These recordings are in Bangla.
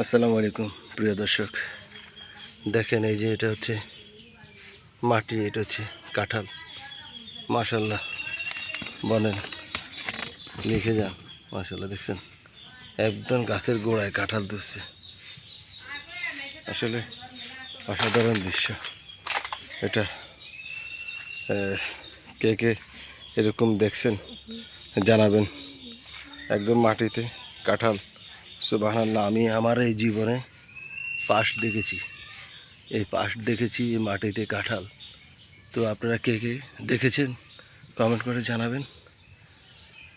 আসসালামু আলাইকুম, প্রিয় দর্শক। দেখেন এই যে এটা হচ্ছে মাটি, এটা হচ্ছে কাঁঠাল। মাশাল্লাহ বনেন লিখে যান। মাশাল্লাহ দেখছেন? একদম গাছের গোড়ায় কাঁঠাল ধরছে। আসলে অসাধারণ দৃশ্য। এটা কে কে এরকম দেখছেন, জানাবেন। একদম মাটিতে কাঁঠাল। সুবাহান্লাহ আমি আমার এই জীবনে পাশ দেখেছি। এই পাশ দেখেছি এই মাটিতে কাঁঠাল। তো আপনারা কে কে দেখেছেন কমেন্ট করে জানাবেন।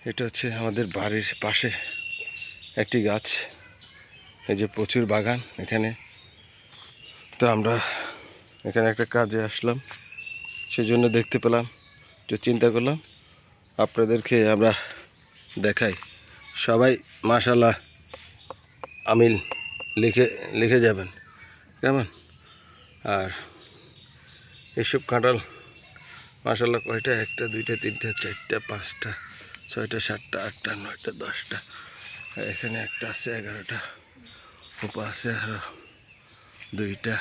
এটা হচ্ছে আমাদের বাড়ির পাশে একটি গাছ। এই যে প্রচুর বাগান এখানে। তো আমরা এখানে একটা কাজে আসলাম, সেজন্য দেখতে পেলাম তো চিন্তা করলাম, আপনাদেরকে আমরা দেখাই। সবাই মাশাল্লাহ আমিল লিখে লিখে যাবেন। কেমন? আর এসব কাঁঠাল মাশাল্লাহ কয়টা? একটা, দুইটা, তিনটা, চারটা, পাঁচটা, ছয়টা, সাতটা, আটটা, নয়টা, দশটা। এখানে একটা আছে, এগারোটা। উপর আছে আরও দুইটা।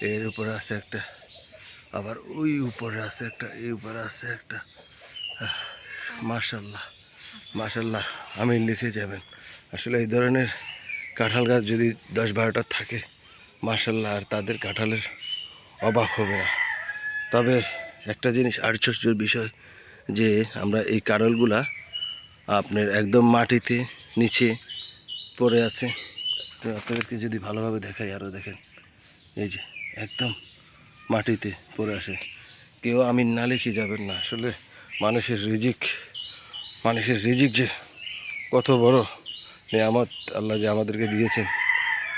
এর উপরে আছে একটা। আবার ওই উপরে আছে একটা, এই উপরে আছে একটা। মাশাল্লাহ মাশাল্লাহ আমি লিখে যাবেন। আসলে এই ধরনের কাঁঠাল গাছ যদি দশ বারোটা থাকে, মাশাল্লাহ, আর তাদের কাঁঠালের অবাক হবে না। তবে একটা জিনিস আশ্চর্যের বিষয় যে, আমরা এই কারলগুলা আপনার একদম মাটিতে নিচে পড়ে আছে। তো আপনাদেরকে যদি ভালোভাবে দেখাই, আরও দেখেন, এই যে একদম মাটিতে পড়ে আসে কেউ আমি না লিখে যাবেন না। আসলে মানুষের রিজিক মানুষের রিজিক যে কত বড়। নিয়ামত আল্লাহ যে আমাদেরকে দিয়েছেন।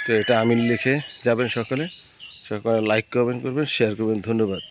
তো এটা আমিন লিখে যাবেন সকলে। সকলে লাইক করবেন করবেন শেয়ার করবেন। ধন্যবাদ।